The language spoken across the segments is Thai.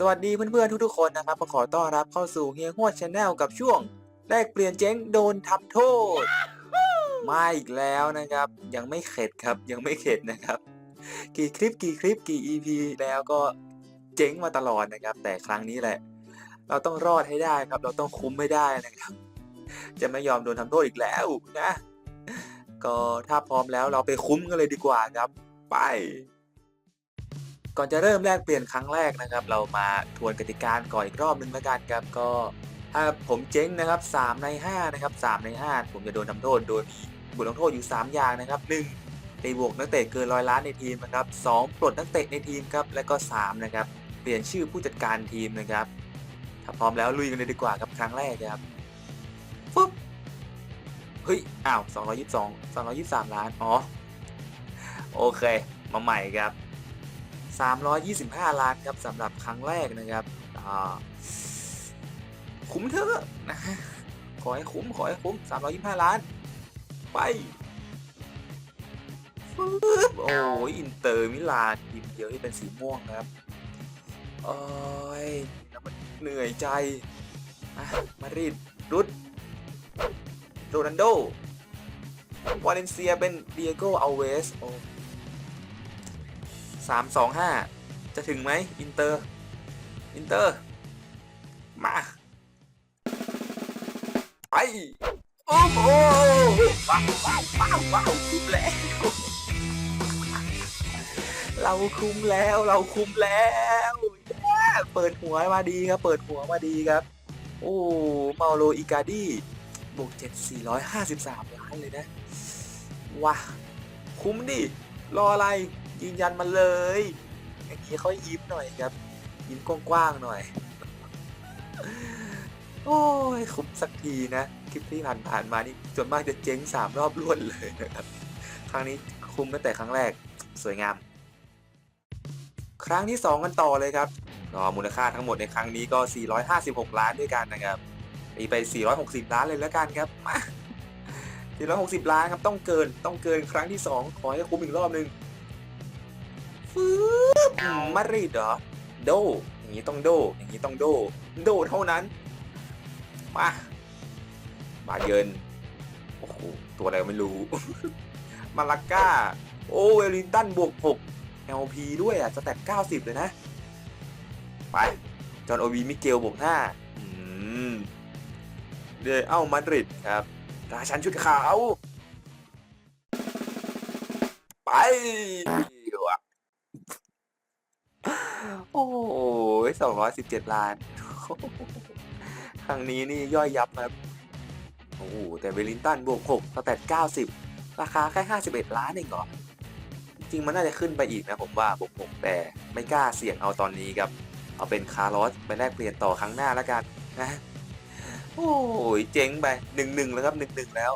สวัสดีเพื่อนๆทุกๆคนนะครับขอต้อนรับเข้าสู่เฮียฮวดชาแนลกับช่วงแลกเปลี่ยนเจ๊งโดนทำโทษ มาอีกแล้วนะครับ ยังไม่เข็ดครับยังไม่เข็ดนะครับ กี่คลิปกี่คลิปกี่ EP แล้วก็เจ๊งมาตลอดนะครับ แต่ครั้งนี้แหละ เราต้องรอดให้ได้ครับ เราต้องคุ้มไม่ได้นะครับ จะไม่ยอมโดนทำโทษอีกแล้วนะ ก็ถ้าพร้อมแล้วเราไปคุ้มกันเลยดีกว่าครับ ไป ก่อนจะเริ่มแลกเปลี่ยนครั้งแรกนะครับ เรามาทวนกติกาก่อนอีกรอบนึงแล้วกันครับก็ถ้าผมเจ๊งนะครับ 3 ใน5นะครับ3ใน 5 ผมจะโดนทำโทษโดยมีบทลงโทษอยู่ 3 อย่างนะครับ 1. ตีบวกนักเตะเกินร้อยล้านในทีมนะครับ 2. ปลดนักเตะในทีมครับและก็3นะครับเปลี่ยนชื่อผู้จัดการทีมนะครับถ้าพร้อมแล้วลุยกันเลยดีกว่าครับครั้งแรกครับฟึบเฮ้ยอ้าว222 223 ล้านอ๋อโอเค มาใหม่ครับ 325 ล้านครับสำหรับครั้งแรกนะครับคุ้มเถอะนะขอให้คุ้มขอให้คุ้ม 325 ล้าน ไปฟึบโอ้ยอินเตอร์มิลานทีมเดียวที่เป็นสีม่วงครับโอ้ยแล้วมันเหนื่อยใจมาริดรุดโรนัลโดวาเลนเซียเป็นเดียโกอัลเวสโอ้โหาจะถึงไหมอินเตอร์ อินเตอร์ มาไปโอ้โหว้าวว้าวว้าวว้าวคุ้มแล้ว เราคุ้มแล้วเราคุ้มแล้วเย้เปิดหัวมาดีครับ เปิดหัวมาดีครับ โอ้เมาโลอิกาดี้บวกเจ็ดสี่ร้อยห้าสิบสามล้านเลยนะว้าคุ้มดิ รออะไร ยืนยันมาเลย อย่างนี้เขายิ้มหน่อยครับ ยิ้มกว้างๆหน่อย โอ้ยคุ้มสักทีนะ คลิปที่ผ่านๆมานี่ส่วนมากจะเจ๊งสามรอบรวดเลยนะครับ ครั้งนี้คุ้มตั้งแต่ครั้งแรกสวยงาม ครั้งที่ 2 กันต่อเลยครับก็มูลค่าทั้งหมดในครั้งนี้ก็ 456 ล้านด้วยกันนะครับตีไป 460 ล้านเลยแล้วกันครับ460 ล้านครับต้องเกินต้องเกินครั้งที่ 2 ขอให้คุ้มอีกรอบหนึง ฟืบมาดริดเหรอ โด อย่างนี้ต้องโด อย่างนี้ต้องโด โดเท่านั้น มาบาเยิน โอ้โห ตัวอะไรไม่รู้ มาลาก้า โอเวลลิงตันบวก 6 LP ด้วยอะ สแตท90 เลยนะ ไป จอห์นโอวีมิเกลบวก 5 อืม เดเอ้ามาดริดครับ ราชันชุดขาว ไปว่ะ โอ้ยสองร้อยสิบเจ็ดล้าน ครั้งนี้นี่ย่อยยับครับ โอ้โห แต่เวลลิงตันบวกหกสแตทเก้าสิบราคาแค่ห้าสิบเอ็ดล้านเองเหรอ จริงมันน่าจะขึ้นไปอีกนะผมว่าบวกหกแต่ไม่กล้าเสี่ยงเอาตอนนี้ครับ เอาเป็นคาร์ลอสไปแลกเปลี่ยนต่อครั้งหน้าแล้วกันนะ โอ้ยเจ๊งไปหนึ่งหนึ่งแล้วครับหนึ่งหนึ่งแล้ว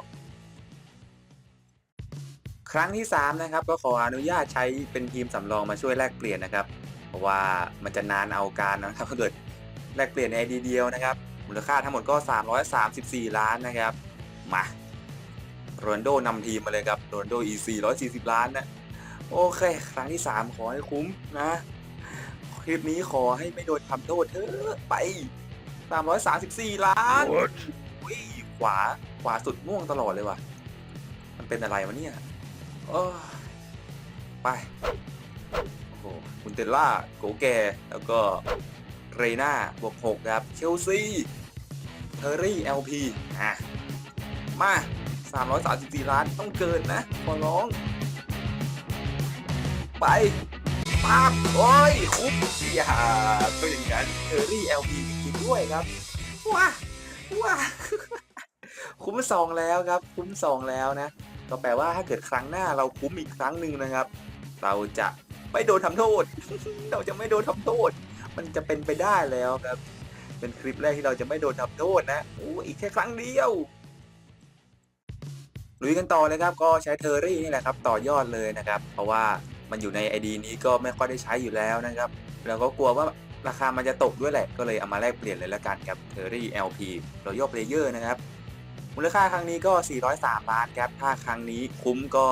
ครั้งที่ 3 นะครับก็ขออนุญาตใช้เป็นทีมสำรองมาช่วยแลกเปลี่ยนนะครับ เพราะว่ามันจะนานเอาการนะครับถ้าเกิดแลกเปลี่ยนในไอดีเดียวนะครับ มูลค่าทั้งหมดก็ 334 ล้านนะครับ มาโรนลโดนำทีมมาเลยครับโรนลโดอี440ล้านนะโอเค ครั้งที่ 3 ขอให้คุ้มนะ คลิปนี้ขอให้ไม่โดนทำโทษเถอะไป 334 ล้านอุ้ยขวาขวาสุดม่วงตลอดเลยว่ะ มันเป็นอะไรวะเนี่ยโอ้ยไป โหคุณเตลล่าโกแก แล้วก็เรน่าบวก6ครับ เชลซีเทอร์รี่ LP อะ มา 334 ล้านต้องเกินนะ ขอร้อง ไปปั๊บโอ้ย คุ้มอย่าก็อย่างนั้นเทอร์รี่ LP จริงด้วยครับ ว้าว้าคุ้มสองแล้วครับ คุ้มสองแล้วนะ ก็แปลว่าถ้าเกิดครั้งหน้าเราคุ้มอีกครั้งหนึ่งนะครับ เราจะ ไม่โดนทำโทษ เราจะไม่โดนทำโทษ มันจะเป็นไปได้แล้วครับ เป็นคลิปแรกที่เราจะไม่โดนทำโทษนะโอ้อีกแค่ครั้งเดียวลุยกันต่อเลยครับก็ใช้เทอร์รี่นี่แหละครับต่อยอดเลยนะครับ เพราะว่ามันอยู่ใน ID นี้ก็ไม่ค่อยได้ใช้อยู่แล้วนะครับแล้วก็กลัวว่าราคามันจะตกด้วยแหละ ก็เลยเอามาแลกเปลี่ยนเลยละกันครับเทอร์รี่ LP Royal Player นะครับมูลค่าครั้งนี้ก็ 403 ล้านครับ ถ้าครั้งนี้คุ้มก็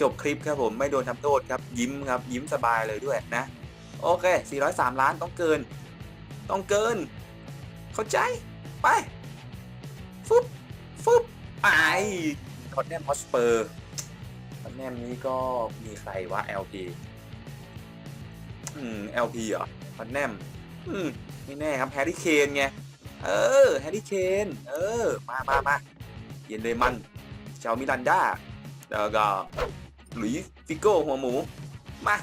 จบคลิปครับผมไม่โดนทำโทษครับยิ้มครับยิ้มสบายเลยด้วยนะ โอเค 403 ล้านต้องเกิน ต้องเกิน เข้าใจ ไปฟึบฟึบไปคอนแนมฮอสเปอร์คอนแนมนี้ก็มีใครวะ LP อืม LP เหรอคอนแนมอืมไม่แน่ครับแฮร์รี่เคนไง เออแฮร์รี่เคนเออ มามามาเยนเลมันชาวมิลันดาแล้วก็ หลุยส์ฟิโก้หัวหมู มา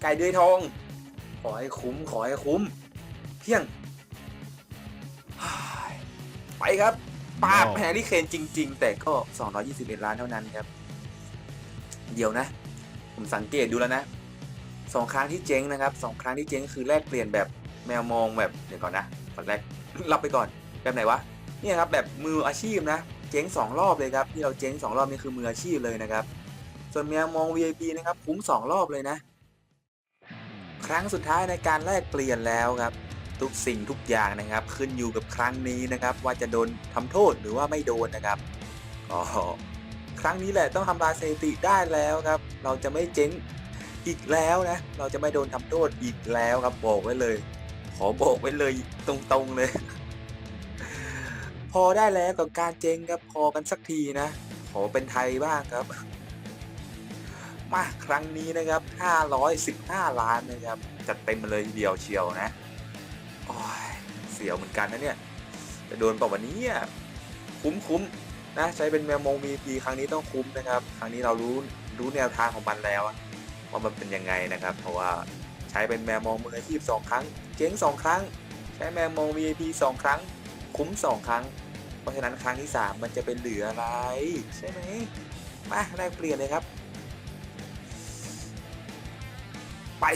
ไก่เดือยทอง ขอให้คุ้ม ขอให้คุ้ม เพียง ไปครับปาบว้าวแฮร์รี่เคนจริง ๆ แต่ก็ 221 ล้านเท่านั้นครับ เดี๋ยวนะ ผมสังเกตดูแล้วนะสองครั้งที่เจ๊งนะครับสองครั้งที่เจ๊งคือแลกเปลี่ยนแบบแมวมองแบบเดี๋ยวก่อนนะตอนแรกรับไปก่อนแบบไหนวะเนี่ยครับแบบมืออาชีพนะ เจ๊งสองรอบเลยครับที่เราเจ๊งสองรอบนี่คือมืออาชีพเลยนะครับ ส่วนแมวมอง VIP นะครับคุ้มสองรอบเลยนะ ครั้งสุดท้ายในการแลกเปลี่ยนแล้วครับ ทุกสิ่งทุกอย่างนะครับ ขึ้นอยู่กับครั้งนี้นะครับ ว่าจะโดนทำโทษหรือว่าไม่โดนนะครับก็ครั้งนี้แหละต้องทำลายสถิติได้แล้วครับ เราจะไม่เจ๊งอีกแล้วนะ เราจะไม่โดนทำโทษอีกแล้วครับบอกไว้เลย ขอบอกไว้เลยตรงๆเลย พอได้แล้วกับการเจ๊งครับพอกันสักทีนะขอเป็นไทยบ้างครับ มาครั้งนี้นะครับ 515 ล้านนะครับ จัดเต็มมาเลยทีเดียวเชียวนะโอ้ยเสียวเหมือนกันนะเนี่ยจะโดนป่าวันนี้อะคุ้มคุ้มนะใช้เป็นแมวมง VP ครั้งนี้ต้องคุ้มนะครับ ครั้งนี้เรารู้รู้แนวทางของมันแล้วว่ามันเป็นยังไงนะครับ เพราะว่าใช้เป็นแมวมองมืออาชีพสองครั้ง เจ๊งสองครั้ง ใช้แมวมอง VIP สองครั้ง คุ้มสองครั้ง เพราะฉะนั้นครั้งที่สามมันจะเป็นเหลืออะไร ใช่ไหมมาแลกเปลี่ยนเลยครับ ไป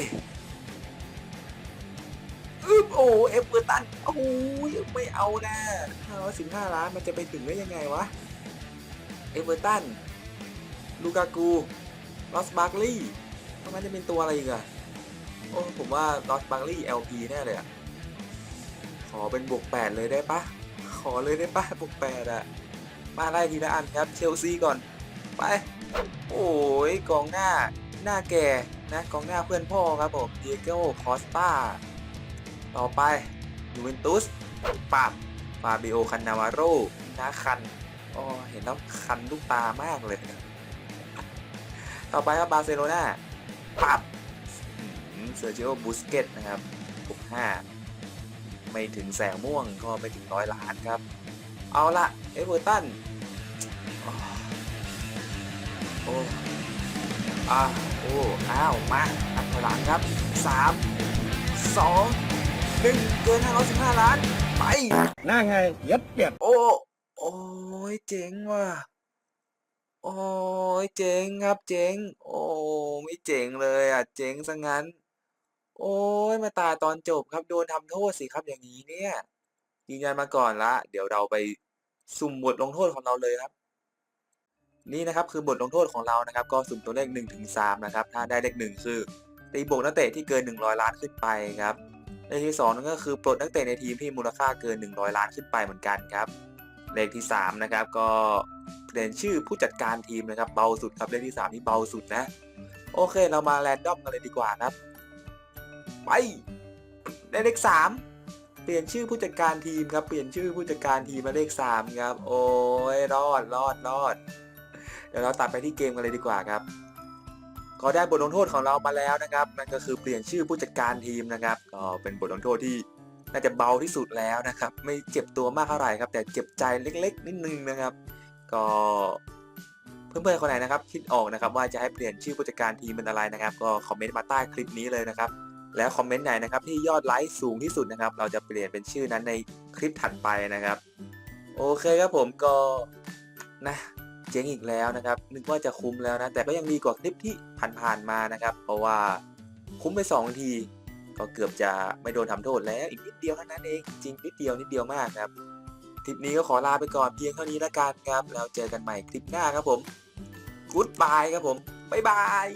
อึ๊บโอ้เอฟเวอร์ตันโอ้ยไม่เอานะ515ล้านมันจะไปถึงได้ยังไงวะ เอฟเวอร์ตัน ลูกากู ลอสบาร์กลีย์มันจะเป็นตัวอะไรอีกอะโอ้ผมว่าลอสบาร์กลีย์ LP แน่เลยอะขอเป็นบวก8เลยได้ปะ ขอเลยได้ปะบวก8อะมาไล่ทีละอันครับ เชลซีก่อน ไป โอ้ยกองหน้า หน้าแก่ นะกองหน้าเพื่อนพ่อครับผมเดียโก้คอสตาต่อไปยูเวนตุสปับฟาบิโอคันนาวาโรน้าคันอ๋อเห็นแล้วคันลูกตามากเลย ต่อไปครับบาร์เซโลนาปับเซอร์จิโอบูสเกตนะครับบวก5ไม่ถึงแสงม่วงก็ไม่ถึงร้อยล้านครับ เอาละเอเวอร์ตันอ๋อโอ้อ่า โอ้อ้าว มาอัดถอยหลังครับ 3 2 1 เกิน 515 ล้าน ไป หน้าไง ยัดเปียดโอ้ โอ้ยเจ๋งว่ะ โอ้ยเจ๋งครับเจ๋ง โอ้ไม่เจ๋งเลยอะ เจ๋งซะงั้น โอ้ยมาตายตอนจบครับ โดนทำโทษสิครับอย่างนี้เนี่ยยืนยันมาก่อนละ เดี๋ยวเราไปสุ่มบทลงโทษของเราเลยครับ นี่นะครับคือบทลงโทษของเรานะครับ ก็สุ่มตัวเลข1ถึง3นะครับ ถ้าได้เลข1คือตีบวกนักเตะที่เกิน 100 ล้านขึ้นไปครับเลขที่2นั่นก็คือปลดนักเตะในทีมที่มูลค่าเกิน 100 ล้านขึ้นไปเหมือนกันครับเลขที่3นะครับก็เปลี่ยนชื่อผู้จัดการทีมนะครับเบาสุดครับเลขที่3นี่เบาสุดนะ โอเคเรามาแรนดอมกันเลยดีกว่าครับ ไปได้เลข3เปลี่ยนชื่อผู้จัดการทีมครับเปลี่ยนชื่อผู้จัดการทีมมาเลข3ครับโอ้ยรอดรอดรอด เดี๋ยวเราตัดไปที่เกมกันเลยดีกว่าครับก็ได้บทลงโทษของเรามาแล้วนะครับนั่นก็คือเปลี่ยนชื่อผู้จัดการทีมนะครับก็เป็นบทลงโทษที่น่าจะเบาที่สุดแล้วนะครับ ไม่เจ็บตัวมากเท่าไหร่ครับ แต่เจ็บใจเล็ก ๆ นิดนึงนะครับ ก็เพื่อนๆคนไหนนะครับ คิดออกนะครับว่าจะให้เปลี่ยนชื่อผู้จัดการทีมเป็นอะไรนะครับ ก็คอมเมนต์มาใต้คลิปนี้เลยนะครับ แล้วคอมเมนต์ไหนนะครับที่ยอดไลค์สูงที่สุดนะครับ เราจะเปลี่ยนเป็นชื่อนั้นในคลิปถัดไปนะครับ โอเคครับผมก็นะ จ๊งอีกแล้วนะครับนึกว่าจะคุ้มแล้วนะแต่ก็ยังดีกว่าคลิปที่ผ่านๆมานะครับ เพราะว่าคุ้มไป2ทีก็เกือบจะไม่โดนทำโทษแล้วอีกนิดเดียวเท่านั้นเองจริงนิดเดียวนิดเดียวมากครับคลิปนี้ก็ขอลาไปก่อนเพียงเท่านี้ละกันครับแล้วเจอกันใหม่คลิปหน้าครับผมกู๊ดบายครับผมบ๊ายบาย